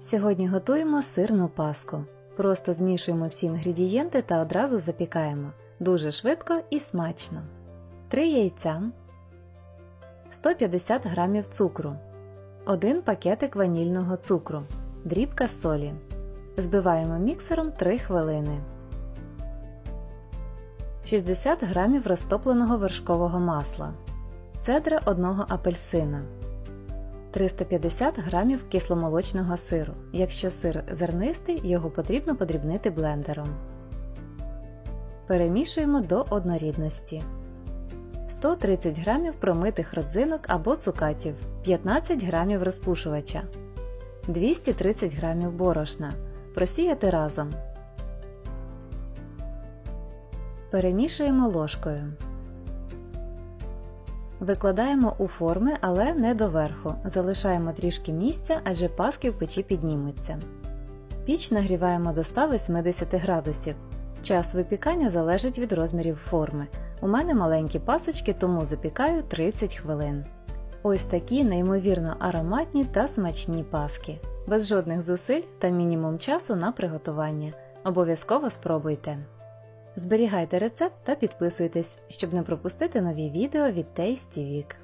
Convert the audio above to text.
Сьогодні готуємо сирну паску. Просто змішуємо всі інгредієнти та одразу запікаємо. Дуже швидко і смачно. 3 яйця, 150 г цукру, 1 пакетик ванільного цукру, дрібка солі. Збиваємо міксером 3 хвилини. 60 г розтопленого вершкового масла, цедра одного апельсина, 350 г кисломолочного сиру. Якщо сир зернистий, його потрібно подрібнити блендером. Перемішуємо до однорідності. 130 г промитих родзинок або цукатів, 15 г розпушувача, 230 г борошна. Просіяти разом. Перемішуємо ложкою. Викладаємо у форми, але не доверху. Залишаємо трішки місця, адже паски в печі піднімуться. Піч нагріваємо до 180 градусів. Час випікання залежить від розмірів форми. У мене маленькі пасочки, тому запікаю 30 хвилин. Ось такі неймовірно ароматні та смачні паски. Без жодних зусиль та мінімум часу на приготування. Обов'язково спробуйте. Зберігайте рецепт та підписуйтесь, щоб не пропустити нові відео від Tasty Week.